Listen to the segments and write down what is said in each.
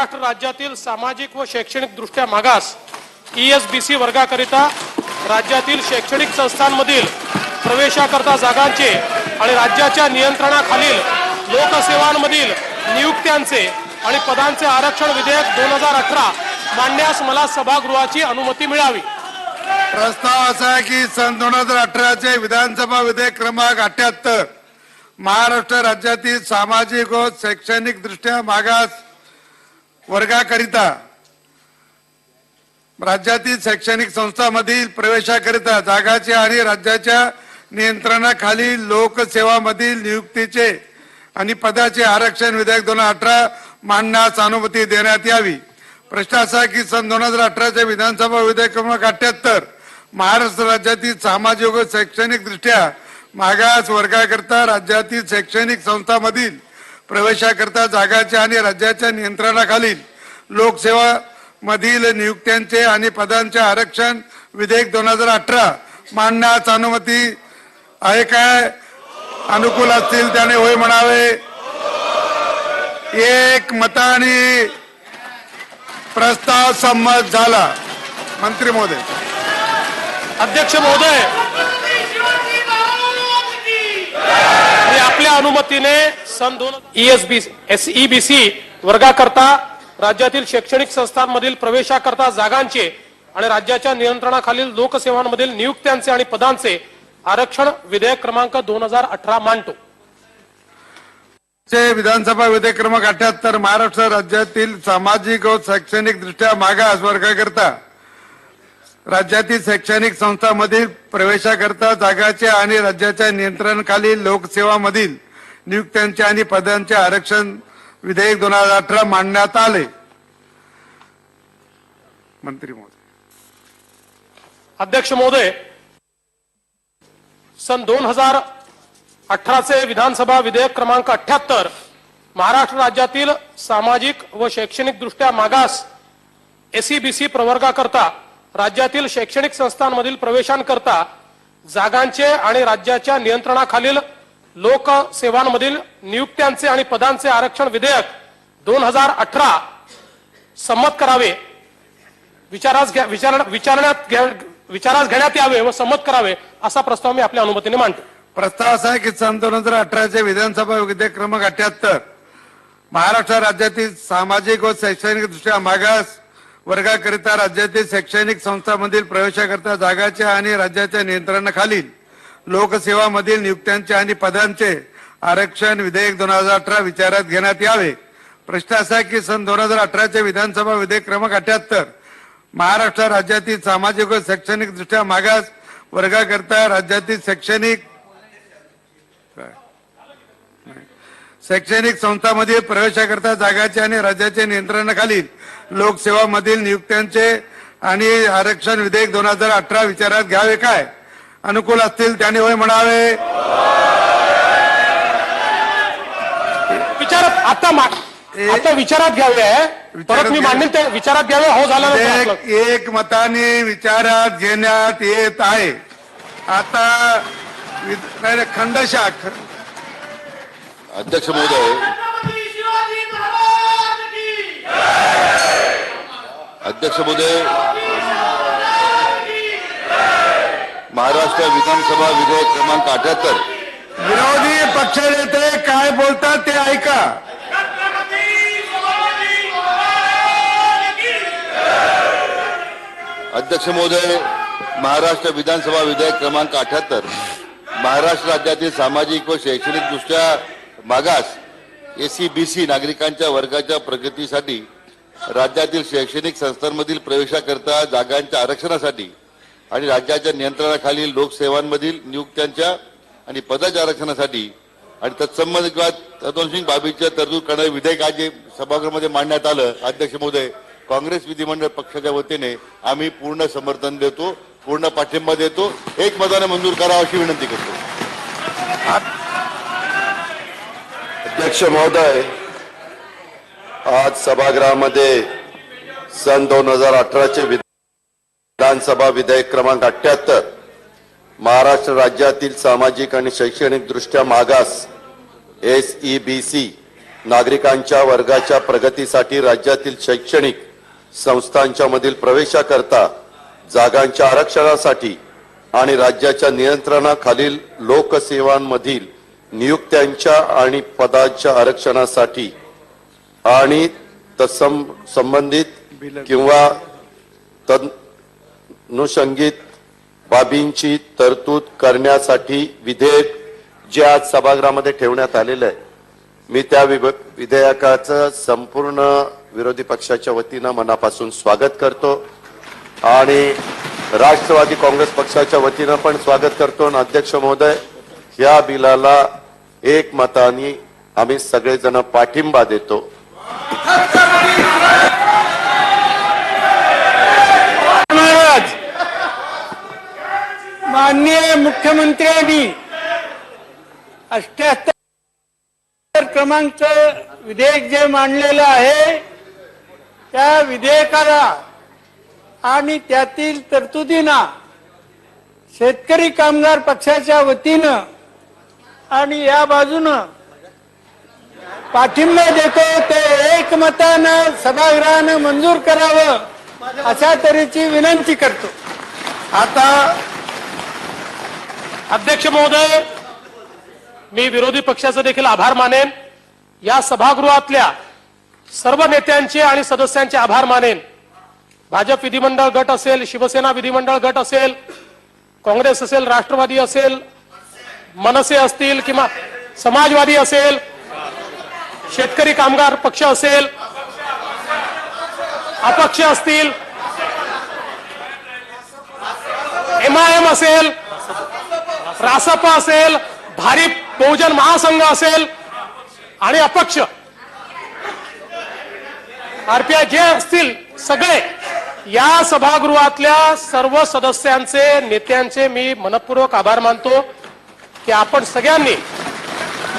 महाराष्ट्र राज्यातील सामाजिक व शैक्षणिक दृष्ट्या मागास ईएसबीसी वर्गाकरिता राज्यातील शैक्षणिक संस्थांमधील प्रवेशाकरता जागांचे आणि राज्याच्या नियंत्रणाखालील लोकसेवांमधील नियुक्त्यांचे आणि पदांचे आरक्षण विधेयक दोन हजार अठरा मांडण्यास मला सभागृहाची अनुमती मिळावी. प्रस्ताव असा आहे की सन दोन हजार अठराचे विधानसभा विधेयक क्रमांक अठ्याहत्तर महाराष्ट्र राज्यातील सामाजिक व शैक्षणिक दृष्ट्या मागास वर्गाकरिता. राज्यातील शैक्षणिक संस्थांमधील प्रवेशाकरिता जागाचे आणि राज्याच्या नियंत्रणाखाली लोकसेवामधील नियुक्तीचे आणि पदाचे आरक्षण विधेयक दोन हजार अठरा मांडण्यास अनुमती देण्यात यावी. प्रश्न असा की सन दोन हजार अठराच्या विधानसभा विधेयक क्रमांक अठ्याहत्तर महाराष्ट्र राज्यातील सामाजिक व शैक्षणिक दृष्ट्या मागास वर्गाकरिता राज्यातील शैक्षणिक संस्थांमधील प्रवेशाकरता जागाच्या आणि राज्याच्या नियंत्रणाखालील लोकसेवा मधील नियुक्त्यांचे आणि पदांचे आरक्षण विधेयक दोन हजार अठरा मांडण्यास अनुमती आहे काय अनुकूल असतील त्याने होय म्हणावे. एक मताने प्रस्ताव संमत झाला. मंत्री महोदय. अध्यक्ष महोदय मी आपल्या अनुमतीने सन दोन ई एस वर्गाकरता राज्यातील शैक्षणिक संस्थांमधील प्रवेशाकरता जागांचे आणि राज्याच्या नियंत्रणाखालील लोकसेवांमधील नियुक्त्यांचे आणि पदांचे आरक्षण विधेयक क्रमांक दोन हजार अठरा मांडतो. विधानसभा विधेयक क्रमांक अठ्याहत्तर महाराष्ट्र राज्यातील सामाजिक व शैक्षणिक दृष्ट्या मागास वर्गाकरता राज्यातील शैक्षणिक संस्थांमधील प्रवेशाकरता जागाचे आणि राज्याच्या नियंत्रणाखालील लोकसेवामधील नियुक्त्यांचे आणि पदांचे आरक्षण विधेयक दोन हजार अठरा मांडण्यात आले. मंत्री महोदय. अध्यक्ष महोदय सन दोन हजार अठराचे विधानसभा विधेयक क्रमांक अठ्याहत्तर महाराष्ट्र राज्यातील सामाजिक व शैक्षणिक दृष्ट्या मागास एसीबीसी प्रवर्गाकरता राज्यातील शैक्षणिक संस्थांमधील प्रवेशांकरता जागांचे आणि राज्याच्या नियंत्रणाखालील लोकसेवांमधील नियुक्त्यांचे आणि पदांचे आरक्षण विधेयक दोन हजार अठरा संमत करावे विचारास घ्या विचार विचारण्यात विचारास घेण्यात यावे व संमत करावे असा प्रस्ताव मी आपल्या अनुमतीने मांडतो. प्रस्ताव असा आहे की सन दोन हजार अठराचे विधानसभा विधेयक क्रमांक अठ्याहत्तर महाराष्ट्र राज्यातील सामाजिक व शैक्षणिक दृष्ट्या मागास वर्गाकरिता राज्यातील शैक्षणिक संस्थांमधील प्रवेशाकरिता जागाच्या आणि राज्याच्या नियंत्रणाखालील लोकसेवामधील नियुक्त्यांचे आणि पदांचे आरक्षण विधेयक दोन हजार अठरा विचारात घेण्यात यावे. प्रश्न असा आहे की सन दोन हजार अठराचे विधानसभा विधेयक क्रमांक अठ्याहत्तर महाराष्ट्र राज्यातील सामाजिक व शैक्षणिक दृष्ट्या मागास वर्गाकरता राज्यातील शैक्षणिक शैक्षणिक संस्थांमध्ये प्रवेशाकरता जागाचे आणि राज्याच्या नियंत्रणाखालील लोकसेवामधील नियुक्त्यांचे आणि आरक्षण विधेयक दोन हजार अठरा विचारात घ्यावे काय? अनुकूल असतील त्याने होय म्हणावे. विचारात आता मा- ए- आता विचारात घ्यावे. परत मी घ्यावे. मांडेल ते विचारात घ्यावे हो झालं विधेयक एक मताने विचारात घेण्यात येत आहे. आता वि- नाही, नाही, खंडशा ख- अध्यक्ष महोदय. अध्यक्ष महोदय. महाराष्ट्र विधानसभा विधेयक क्रमांक अठ्याहत्तर. विरोधी पक्षनेते काय बोलतात ते ऐका. अध्यक्ष महोदय महाराष्ट्र विधानसभा विधेयक क्रमांक अठ्याहत्तर. महाराष्ट्र राज्यातील सामाजिक व शैक्षणिक दृष्ट्या मागास एसीबीसी नागरिकांच्या वर्गाच्या प्रगतीसाठी राज्यातील शैक्षणिक संस्थांमधील प्रवेशाकरता जागांच्या आरक्षणासाठी आणि राज्याच्या नियंत्रणाखालील लोकसेवांमधील नियुक्त्यांच्या आणि पदाच्या आरक्षणासाठी आणि तत्संबंधित तत्वसिंग बाबीच्या तरतूद करणारे विधेयक आज सभागृहामध्ये मांडण्यात आलं. अध्यक्ष महोदय काँग्रेस विधिमंडळ पक्षाच्या वतीने आम्ही पूर्ण समर्थन देतो पूर्ण पाठिंबा देतो. एक मताने मंजूर करावा अशी विनंती करतो. अध्यक्ष महोदय आज सभागृहामध्ये सन दोन हजार अठराचे विधानसभा विधेयक क्रमांक अठ्याहत्तर. महाराष्ट्र राज्यातील सामाजिक आणि शैक्षणिक दृष्ट्या मागास एस ई बी सी नागरिकांच्या वर्गाच्या प्रगतीसाठी राज्यातील शैक्षणिक संस्थांच्या मधील प्रवेशाकरता जागांच्या आरक्षणासाठी आणि राज्याच्या नियंत्रणाखालील लोकसेवांमधील नियुक्त्यांच्या आणि पदांच्या आरक्षणासाठी आणि तत्सं संबंधित किंवा तनुषंगित बाबींची तरतूद करण्यासाठी विधेयक जे आज सभागृहामध्ये ठेवण्यात आलेलं आहे. मी त्या विभ- विधेयकाचं संपूर्ण विरोधी पक्षाच्या वतीनं मनापासून स्वागत करतो आणि राष्ट्रवादी काँग्रेस पक्षाच्या वतीनं पण स्वागत करतो. आणि अध्यक्ष महोदय या बिलाला एकमताने आम्ही सगळेजण पाठिंबा देतो महाराज माननीय मुख्यमंत्र्यांनी अष्ट्याहत्तर क्रमांक विधेयक जे मांडलेलं आहे त्या विधेयकाला आणि त्यातील तरतुदींना शेतकरी कामगार पक्षाच्या वतीनं आणि या बाजूनं पाठिंबा देतो ते एकमतानं सभागृहानं मंजूर करावं अशा तऱ्हेची विनंती करतो. आता अध्यक्ष महोदय मी विरोधी पक्षाचे देखील आभार मानेन. या सभागृहातल्या सर्व नेत्यांचे आणि सदस्यांचे आभार मानेन. भाजप विधिमंडळ गट असेल शिवसेना विधिमंडळ गट असेल काँग्रेस असेल राष्ट्रवादी असेल मनसे असतील किंवा समाजवादी असेल शेतकरी कामगार पक्ष असेल अपक्ष असतील एमआयएम असेल रासप असेल भारिप बहुजन महासंघ असेल आणि अपक्ष. आरपीआय जे असतील सगळे या सभागृहातल्या सर्व सदस्यांचे नेत्यांचे मी मनपूर्वक आभार मानतो की आपण सगळ्यांनी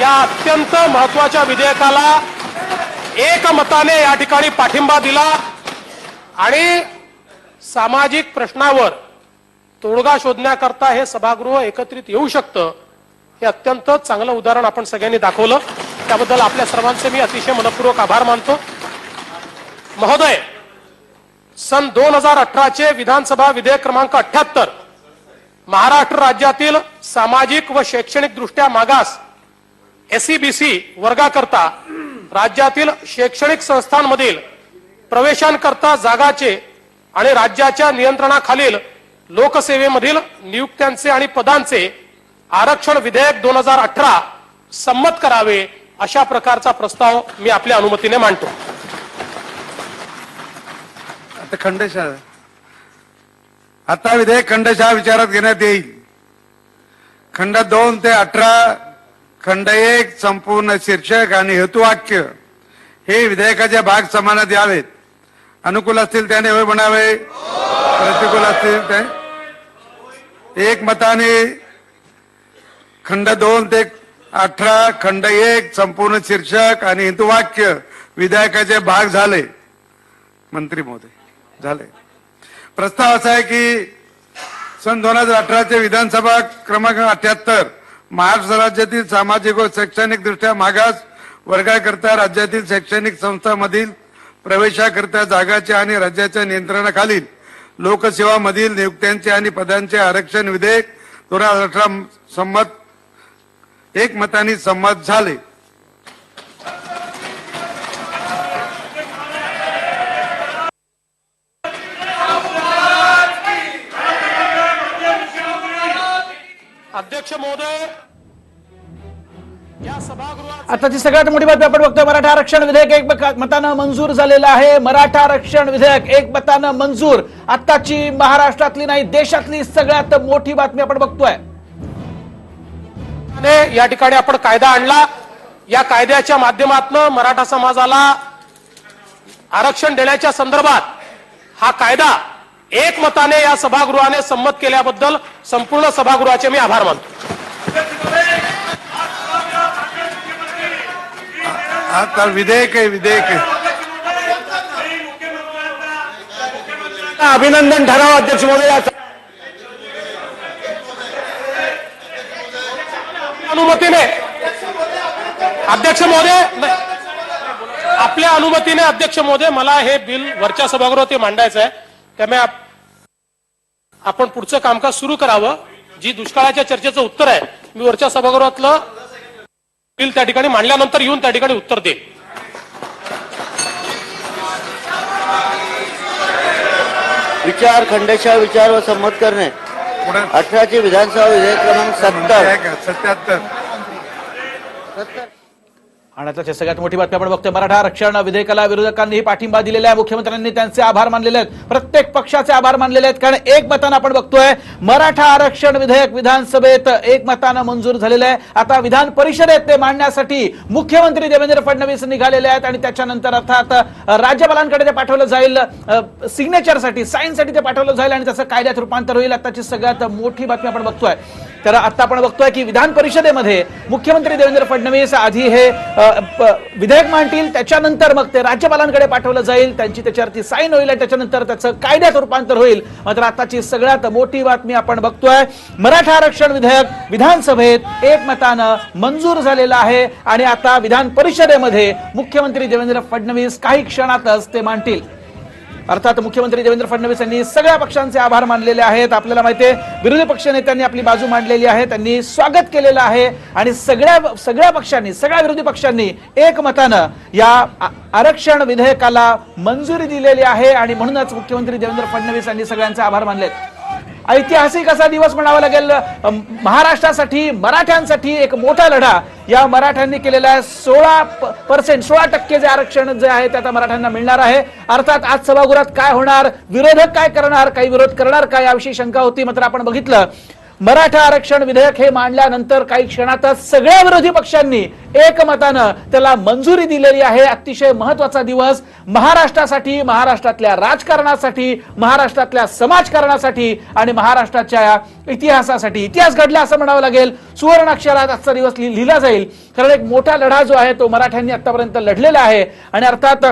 या अत्यंत महत्त्वाच्या विधेयकाला एकमताने या ठिकाणी पाठिंबा दिला आणि सामाजिक प्रश्नावर तोडगा शोधण्याकरता हे सभागृह एकत्रित येऊ शकतं हे अत्यंत चांगलं उदाहरण आपण सगळ्यांनी दाखवलं. त्याबद्दल आपल्या सर्वांचे मी अतिशय मनपूर्वक आभार मानतो. महोदय सन दोन हजार अठराचे विधानसभा विधेयक क्रमांक अठ्याहत्तर महाराष्ट्र राज्यातील सामाजिक व शैक्षणिक दृष्ट्या मागास एसईबीसी वर्गाकरता राज्यातील शैक्षणिक संस्थांमधील प्रवेशांकरता जागाचे आणि राज्याच्या नियंत्रणाखालील लोकसेवेमधील नियुक्त्यांचे आणि पदांचे आरक्षण विधेयक दोन हजार अठरा संमत करावे अशा प्रकारचा प्रस्ताव मी आपल्या अनुमतीने मांडतो. आता खंडशः आता विधेयक खंडशः विचारात घेण्यात येईल. खंड दोन ते अठरा खंड एक संपूर्ण शीर्षक आणि हेतुवाक्य हे विधेयकाचे भाग समानात यावेत. अनुकूल असतील त्याने होय म्हणावे. प्रतिकूल असतील ते एक मताने खंड दोन ते अठरा खंड एक संपूर्ण शीर्षक आणि हिंदुवाक्य विधेयकाचे भाग झाले. मंत्री महोदय झाले. प्रस्ताव असा आहे की सन दोन हजार अठराचे विधानसभा क्रमांक अठ्याहत्तर महाराष्ट्र राज्यातील सामाजिक व शैक्षणिक दृष्ट्या मागास वर्गाकरता राज्यातील शैक्षणिक संस्थांमधील प्रवेशाकरता जागाच्या आणि राज्याच्या नियंत्रणाखालील लोकसेवामधील नियुक्त्यांचे आणि पदांचे आरक्षण विधेयक दोन हजार अठरा संमत एकमताने संमत झाले. अध्यक्ष महोदय आताची सगळ्यात मोठी बातमी आपण बघतोय मराठा आरक्षण विधेयक एक मतानं मंजूर झालेलं आहे. मराठा आरक्षण विधेयक एक मतानं मंजूर. आताची महाराष्ट्रातली नाही देशातली सगळ्यात मोठी बातमी आपण बघतोय. ने या ठिकाणी आपण कायदा आणला. या कायद्याच्या माध्यमातून मराठा समाजाला आरक्षण देण्याच्या संदर्भात हा कायदा एकमताने या सभागृहाने संमत केल्याबद्दल संपूर्ण सभागृहाचे मी आभार मानतो. आता विधेयक आहे विधेयक आहे. अभिनंदन ठराव अध्यक्ष महोदय अनुमतीने. अध्यक्ष महोदय आपल्या अनुमतीने अध्यक्ष महोदय मला हे बिल वरच्या सभागृहात मांडायचं आहे त्यामुळे आपण पुढचं कामकाज सुरू करावं. जी दुष्काळाच्या चर्चेचं उत्तर आहे मी वरच्या सभागृहातलं बिल त्या ठिकाणी मांडल्यानंतर येऊन त्या ठिकाणी उत्तर देईल. विचार खंडेशा विचार व संमत करणे. अठराचे विधानसभा विधेयक क्रमांक सत्तर. सत्याहत्तर. आणि आता सगळ्यात मोठी बातमी आपण बघतोय मराठा आरक्षण विधेयकाला विरोधकांनीही पाठिंबा दिलेला आहे. मुख्यमंत्र्यांनी त्यांचे आभार मानलेले आहेत. प्रत्येक पक्षाचे आभार मानलेले आहेत कारण एक मतानं आपण बघतोय मराठा आरक्षण विधेयक विधानसभेत एक मतानं मंजूर झालेलं आहे. आता विधान परिषदेत ते मांडण्यासाठी मुख्यमंत्री देवेंद्र फडणवीस निघालेले आहेत आणि त्याच्यानंतर अर्थात राज्यपालांकडे ते पाठवलं जाईल सिग्नेचरसाठी साईनसाठी ते पाठवलं जाईल आणि त्याचं कायद्यात रूपांतर होईल. आताची सगळ्यात मोठी बातमी आपण बघतोय. तर आता आपण बघतोय की विधान परिषदेमध्ये मुख्यमंत्री देवेंद्र फडणवीस आधी हे विधेयक मांडतील त्याच्यानंतर मग ते राज्यपालांकडे पाठवलं जाईल त्यांची त्याच्यावरती साईन होईल आणि त्याच्यानंतर त्याचं कायद्यात रूपांतर होईल. मात्र आताची सगळ्यात मोठी बातमी आपण बघतोय मराठा आरक्षण विधेयक विधानसभेत एकमतानं मंजूर झालेलं आहे आणि आता विधान परिषदेमध्ये मुख्यमंत्री देवेंद्र फडणवीस काही क्षणातच ते मांडतील. अर्थात मुख्यमंत्री देवेंद्र फडणवीस यांनी सगळ्या पक्षांचे आभार मानलेले आहेत. आपल्याला माहिती आहे विरोधी पक्षनेत्यांनी आपली बाजू मांडलेली आहे. त्यांनी स्वागत केलेलं आहे. आणि सगळ्या सगळ्या पक्षांनी सगळ्या विरोधी पक्षांनी एकमतानं या आरक्षण विधेयकाला मंजुरी दिलेली आहे. आणि म्हणूनच मुख्यमंत्री देवेंद्र फडणवीस यांनी सगळ्यांचे आभार मानलेत ऐतिहासिक असा दिवस म्हणावा लागेल. महाराष्ट्रासाठी मराठ्यांसाठी एक मोठा लढा. या मराठ्यांनी केलेल्या आहे सोळा पर्सेंट सोळा टक्के जे आरक्षण जे आहे ते आता मराठ्यांना मिळणार आहे. अर्थात आज सभागृहात काय होणार विरोधक काय करणार काही विरोध करणार काय याविषयी शंका होती मात्र आपण बघितलं. मराठा आरक्षण विधेयक हे मांडल्यानंतर काही क्षणातच सगळ्या विरोधी पक्षांनी एकमतानं त्याला मंजुरी दिलेली आहे. अतिशय महत्त्वाचा दिवस. महाराष्ट्रासाठी महाराष्ट्रातल्या राजकारणासाठी महाराष्ट्रातल्या समाजकारणासाठी आणि महाराष्ट्राच्या इतिहासासाठी. इतिहास घडला असं म्हणावं लागेल. सुवर्ण अक्षरात आजचा दिवस लिहिला जाईल. कारण एक मोठा लढा जो आहे तो मराठ्यांनी आतापर्यंत लढलेला आहे. आणि अर्थात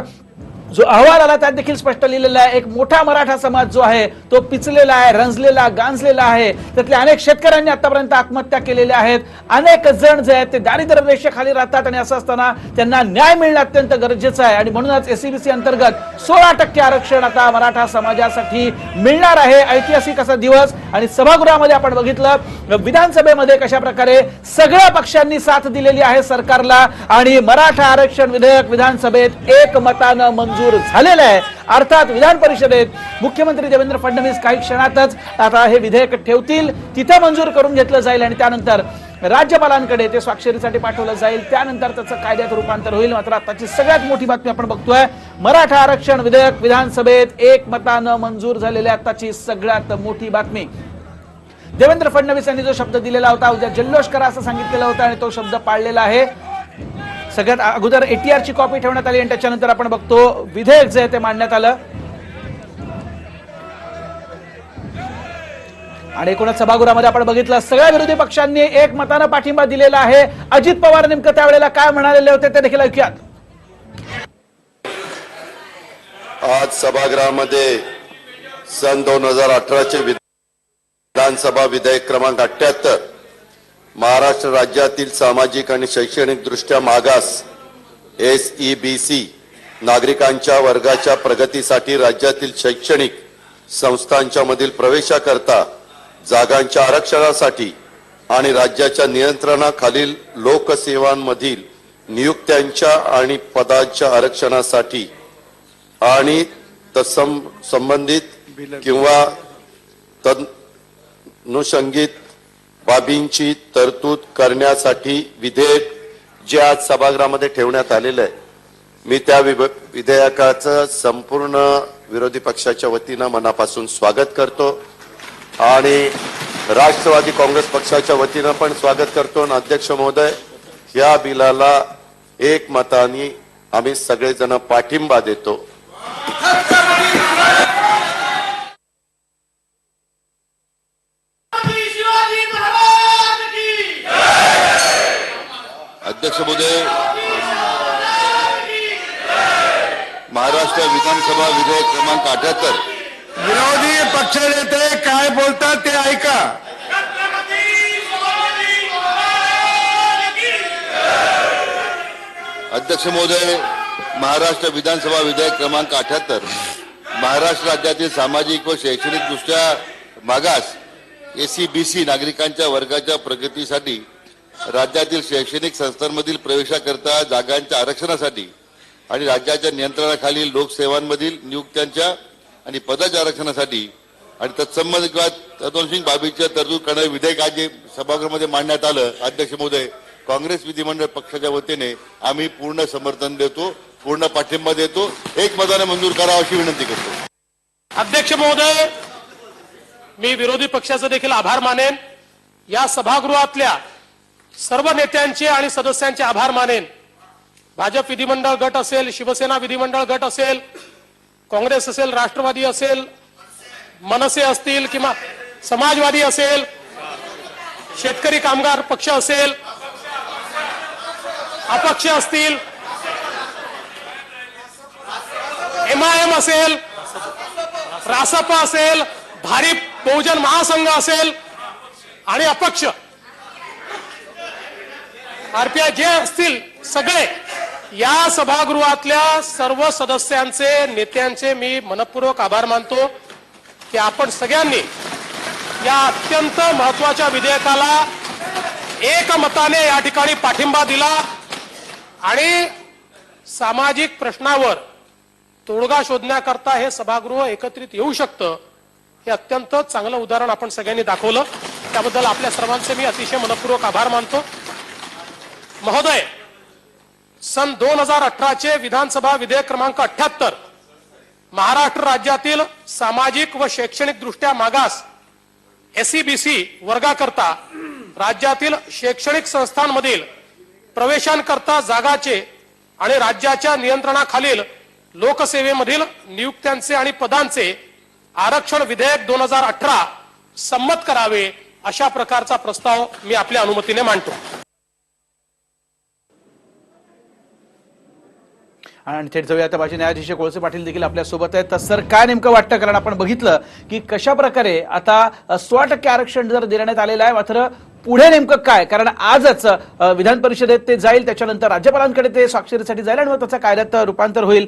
जो अहवाल आला त्यात देखील स्पष्ट लिहिलेला आहे. एक मोठा मराठा समाज जो आहे तो पिचलेला आहे रंजलेला गांजलेला आहे. त्यातल्या अनेक शेतकऱ्यांनी आतापर्यंत आत्महत्या केलेल्या आहेत. अनेक जण जे आहेत ते दारिद्र्य रेषेखाली राहतात आणि असं असताना त्यांना न्याय मिळणं अत्यंत गरजेचं आहे. आणि म्हणूनच एसीबीसी अंतर्गत सोळा टक्के आरक्षण आता मराठा समाजासाठी मिळणार आहे. ऐतिहासिक असा दिवस आणि सभागृहामध्ये आपण बघितलं विधानसभेमध्ये कशा प्रकारे सगळ्या पक्षांनी साथ दिलेली आहे सरकारला आणि मराठा आरक्षण विधेयक विधानसभेत एकमतानं मंजूर मंजूर झालेलं आहे. अर्थात विधान परिषदेत मुख्यमंत्री देवेंद्र फडणवीस काही क्षणातच आता हे विधेयक ठेवतील. तिथे मंजूर करून घेतलं जाईल आणि त्यानंतर राज्यपालांकडे ते स्वाक्षरीसाठी पाठवलं जाईल. त्यानंतर त्याचं कायद्यात रूपांतर होईल. मात्र आताची सगळ्यात मोठी बातमी आपण बघतोय. मराठा आरक्षण विधेयक विधानसभेत एक मतानं मंजूर झालेल्या आताची सगळ्यात मोठी बातमी. देवेंद्र फडणवीस यांनी जो शब्द दिलेला होता उद्या जल्लोष करा असं सांगितलेला होता आणि तो शब्द पाळलेला आहे. सगळ्यात अगोदर एटीआर ची कॉपी ठेवण्यात आली आणि त्याच्यानंतर आपण बघतो विधेयक जे आहे ते मांडण्यात आलं. आणि एकूणच सभागृहामध्ये आपण बघितलं सगळ्या विरोधी पक्षांनी एक मतानं पाठिंबा दिलेला आहे. अजित पवार नेमकं त्यावेळेला काय म्हणालेले होते ते देखील ऐकूयात. आज सभागृहामध्ये सन दोन हजार अठराचे विधानसभा विधेयक क्रमांक अठ्याहत्तर महाराष्ट्र राज्यातील सामाजिक आणि शैक्षणिक दृष्ट्या मागास एस ई बी सी नागरिकांच्या वर्गाच्या प्रगतीसाठी राज्यातील शैक्षणिक संस्थांच्या मधील प्रवेशाकरता जागांच्या आरक्षणासाठी आणि राज्याच्या नियंत्रणाखालील लोकसेवांमधील नियुक्त्यांच्या आणि पदांच्या आरक्षणासाठी आणि तत्सं संबंधित किंवा तनुषंगित बाबींची तरतूद करण्यासाठी विधेयक जे आज सभागृहामध्ये ठेवण्यात आलेलं आहे. मी त्या विभ- विधेयकाचं संपूर्ण विरोधी पक्षाच्या वतीनं मनापासून स्वागत करतो आणि राष्ट्रवादी काँग्रेस पक्षाच्या वतीनं पण स्वागत करतो. आणि अध्यक्ष महोदय या बिलाला एक मताने आम्ही सगळेजण पाठिंबा देतो. अध्यक्ष महोदय महाराष्ट्र विधानसभा विधेयक क्रमांक अठ्याहत्तर. विरोधी पक्षनेते काय बोलतात ते ऐका. अध्यक्ष महोदय महाराष्ट्र विधानसभा विधेयक क्रमांक अठ्याहत्तर. महाराष्ट्र राज्यातील सामाजिक व शैक्षणिक दृष्ट्या मागास एसी बी सी नागरिकांच्या वर्गाच्या प्रगतीसाठी राज्यातील शैक्षणिक संस्थांमधील प्रवेशाकरता जागांच्या आरक्षणासाठी आणि राज्याच्या नियंत्रणाखालील लोकसेवांमधील नियुक्त्यांच्या आणि पदाच्या आरक्षणासाठी आणि तत्संबंधित तत्वसिंग बाबीच्या तरतूद करणारे विधेयक आज जे सभागृहामध्ये मांडण्यात आलं. अध्यक्ष महोदय काँग्रेस विधिमंडळ पक्षाच्या वतीने आम्ही पूर्ण समर्थन देतो पूर्ण पाठिंबा देतो. एक मताने मंजूर करा अशी विनंती करतो. अध्यक्ष महोदय मी विरोधी पक्षाचे देखील आभार मानेन. या सभागृहातल्या सर्व नेत्यांचे आणि सदस्यांचे आभार मानेन. भाजप विधिमंडळ गट असेल शिवसेना विधिमंडळ गट असेल काँग्रेस असेल राष्ट्रवादी असेल मनसे असतील किंवा समाजवादी असेल शेतकरी कामगार पक्ष असेल अपक्ष असतील एमआयएम असेल रासप असेल भारिप बहुजन महासंघ असेल आणि अपक्ष. आरपीआय जे असतील सगळे या सभागृहातल्या सर्व सदस्यांचे नेत्यांचे मी मनपूर्वक आभार मानतो की आपण सगळ्यांनी या अत्यंत महत्त्वाच्या विधेयकाला एकमताने या ठिकाणी पाठिंबा दिला आणि सामाजिक प्रश्नावर तोडगा शोधण्याकरता हे सभागृह एकत्रित येऊ शकतं हे अत्यंत चांगलं उदाहरण आपण सगळ्यांनी दाखवलं. त्याबद्दल आपल्या सर्वांचे मी अतिशय मनपूर्वक आभार मानतो. महोदय सन दोन हजार अठराचे विधानसभा विधेयक क्रमांक अठ्याहत्तर महाराष्ट्र राज्यातील सामाजिक व शैक्षणिक दृष्ट्या मागास एसईबीसी वर्गाकरता राज्यातील शैक्षणिक संस्थांमधील प्रवेशांकरता जागाचे आणि राज्याच्या नियंत्रणाखालील लोकसेवेमधील नियुक्त्यांचे आणि पदांचे आरक्षण विधेयक दोन हजार अठरा संमत करावे अशा प्रकारचा प्रस्ताव मी आपल्या अनुमतीने मांडतो. आणि थेट जाऊया. आता भाजी न्यायाधीश कोळसे पाटील देखील आपल्यासोबत आहेत. तर सर काय नेमकं वाटतं? कारण आपण बघितलं की कशा प्रकारे आता सोळा टक्के आरक्षण जर देण्यात आलेलं आहे मात्र पुढे नेमकं काय? कारण आजच विधान परिषदेत ते जाईल त्याच्यानंतर राज्यपालांकडे ते स्वाक्षरीसाठी जाईल आणि मग त्याचं कायद्यात रूपांतर होईल.